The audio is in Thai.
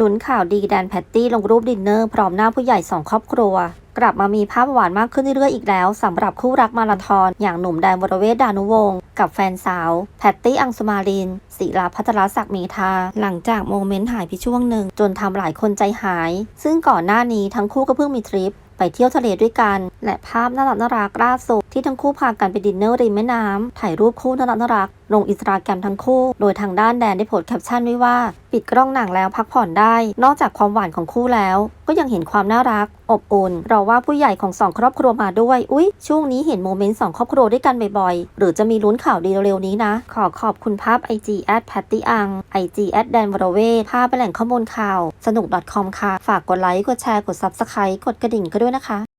ลุ้นข่าวดีแดนแพตตี้ลงรูปดินเนอร์พร้อมหน้าผู้ใหญ่สองครอบครัว กลับมามีภาพหวานมากขึ้นเรื่อยๆอีกแล้วสำหรับคู่รักมาราธอน อย่างหนุ่มแดนวรเวทดานุวงศ์กับแฟนสาว แพตตี้อังสุมารินศิลาพัทรศักดิ์เมธาหลังจากโมเมนต์หายไปช่วงหนึ่ง จนทำหลายคนใจหาย ซึ่งก่อนหน้านี้ทั้งคู่ก็เพิ่งมีทริปไปเที่ยวทะเลด้วยกัน และภาพน่ารักน่ารักล่าสุดที่ทั้งคู่พากันไปดินเนอร์ริมแม่น้ำถ่ายรูปคู่น่ารักน่ารัก ลงอินสตาแกรมทั้งคู่ โดยทางด้านแดนได้โพสต์แคปชั่นไว้ว่า ปิดกล้องหนังแล้วพักผ่อนได้ นอกจากความหวานของคู่แล้ว ก็ยังเห็นความน่ารัก อบอุ่นเราว่าผู้ใหญ่ของสองครอบครัวมาด้วย อุ๊ย ช่วงนี้เห็นโมเมนต์สองครอบครัวด้วยกันบ่อยๆ หรือจะมีลุ้นข่าวดีเร็วๆนี้นะ ขอขอบคุณภาพ IG at patty ang IG at dan w r a v e ภาพเป็นแหล่งข้อมูลข่าว สนุก .com ค่ะ ฝากกดไลค์ กดแชร์ กด subscribe กดกระดิ่งก็ด้วยนะคะ